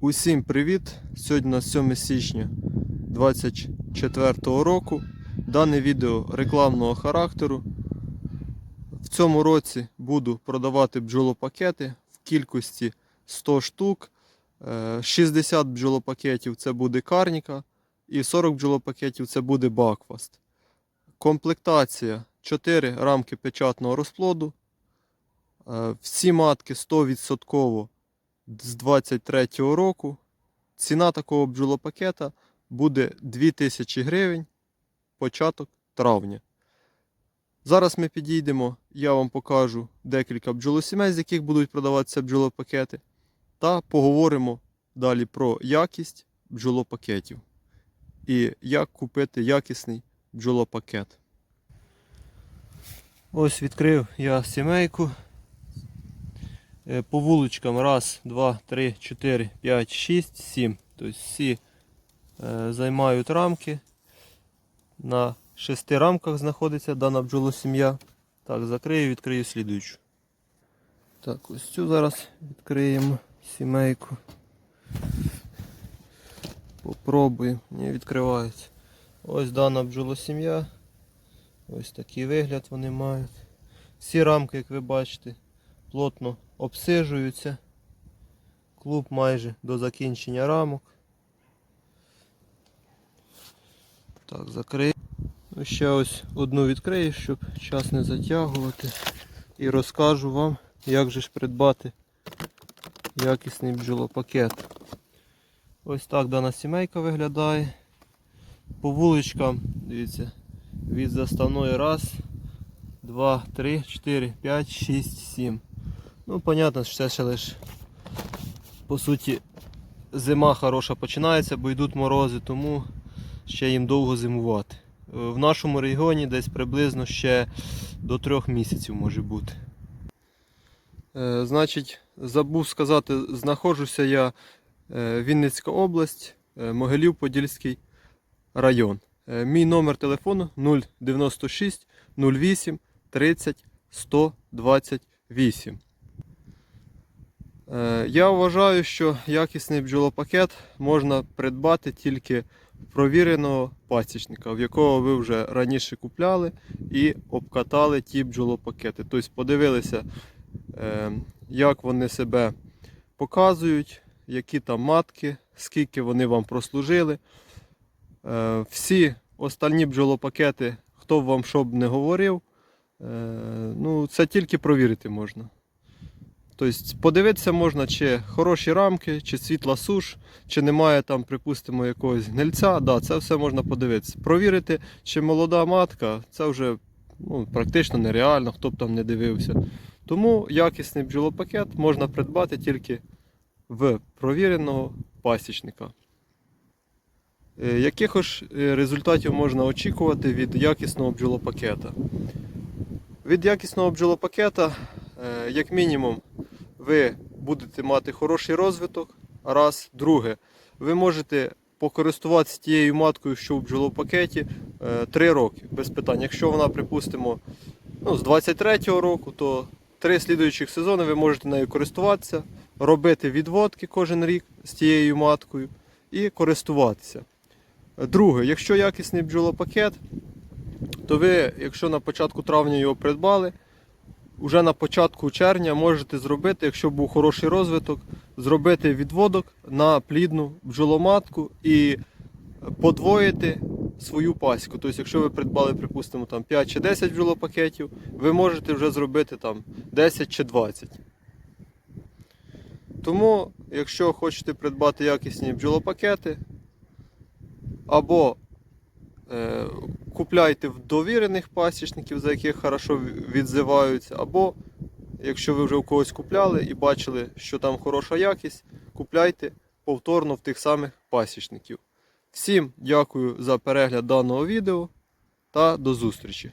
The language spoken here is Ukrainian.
Усім привіт! Сьогодні на 7 січня 2024 року. Дане відео рекламного характеру. В цьому році буду продавати бджолопакети в кількості 100 штук. Е, 60 бджолопакетів це буде карніка і 40 бджолопакетів це буде бакфаст. Комплектація 4 рамки печатного розплоду. Е, Всі матки 100% з 23 року. Ціна такого бджолопакета буде 2000 гривень початок травня. Зараз ми підійдемо, я вам покажу декілька бджолосімей, з яких будуть продаватися бджолопакети, та поговоримо далі про якість бджолопакетів і як купити якісний бджолопакет. Ось відкрив я сімейку. Е, По вуличкам раз, два, три, чотири, п'ять, шість, сім. Тобто всі е, займають рамки. На шести рамках знаходиться дана бджолосім'я. Так, закрию, відкрию слідуючу. Так, ось цю зараз відкриємо сімейку. Попробуємо. Не відкривається. Ось дана бджолосім'я. Ось такий вигляд вони мають. Всі рамки, як ви бачите, плотно обсижуються. Клуб майже до закінчення рамок. Так, закрию. Ну, ще ось одну відкрию, щоб час не затягувати. І розкажу вам, як же ж придбати якісний бджолопакет. Ось так дана сімейка виглядає. По вуличкам, дивіться, від заставної раз, два, три, чотири, п'ять, шість, сім. Ну, понятно, що це ще лише по суті зима хороша починається, бо йдуть морози, тому ще їм довго зимувати. Е, В нашому регіоні десь приблизно ще до трьох місяців може бути. Е, значить, забув сказати, знаходжуся я е, Вінницька область, е, Могилів-Подільський район. Е, мій номер телефону 096 08 30 128. Е, Я вважаю, що якісний бджолопакет можна придбати тільки провіреного пасічника, в якого ви вже раніше купляли і обкатали ті бджолопакети. Тобто подивилися, як вони себе показують, які там матки, скільки вони вам прослужили. Е, Всі остальні бджолопакети, хто б вам що б не говорив, е, ну, це тільки провірити можна. Тобто подивитися можна, чи хороші рамки, чи світла суш, чи немає там, припустимо, якогось гнильця. Да, це все можна подивитися. Провірити, чи молода матка, це вже ну, практично нереально, хто б там не дивився. Тому якісний бджолопакет можна придбати тільки в провіреного пасічника. Е, Яких ж е, результатів можна очікувати від якісного бджолопакета? Від якісного бджолопакета, е, як мінімум, ви будете мати хороший розвиток. Раз, друге, ви можете покористуватися тією маткою, що в бджолопакеті 3 роки без питань. Якщо вона, припустимо, ну, з 23-го року, то три слідуючих сезони ви можете нею користуватися, робити відводки кожен рік з тією маткою і користуватися. Друге, якщо якісний бджолопакет, то ви, якщо на початку травня його придбали, вже на початку червня можете зробити, якщо був хороший розвиток, зробити відводок на плідну бджоломатку і подвоїти свою паську. Тобто, якщо ви придбали, припустимо, там 5 чи 10 бджолопакетів, ви можете вже зробити там 10 чи 20. Тому, якщо хочете придбати якісні бджолопакети, або е, купляйте в довірених пасічників, за яких хорошо відзиваються, або якщо ви вже у когось купляли і бачили, що там хороша якість, купляйте повторно в тих самих пасічників. Всім дякую за перегляд даного відео та до зустрічі!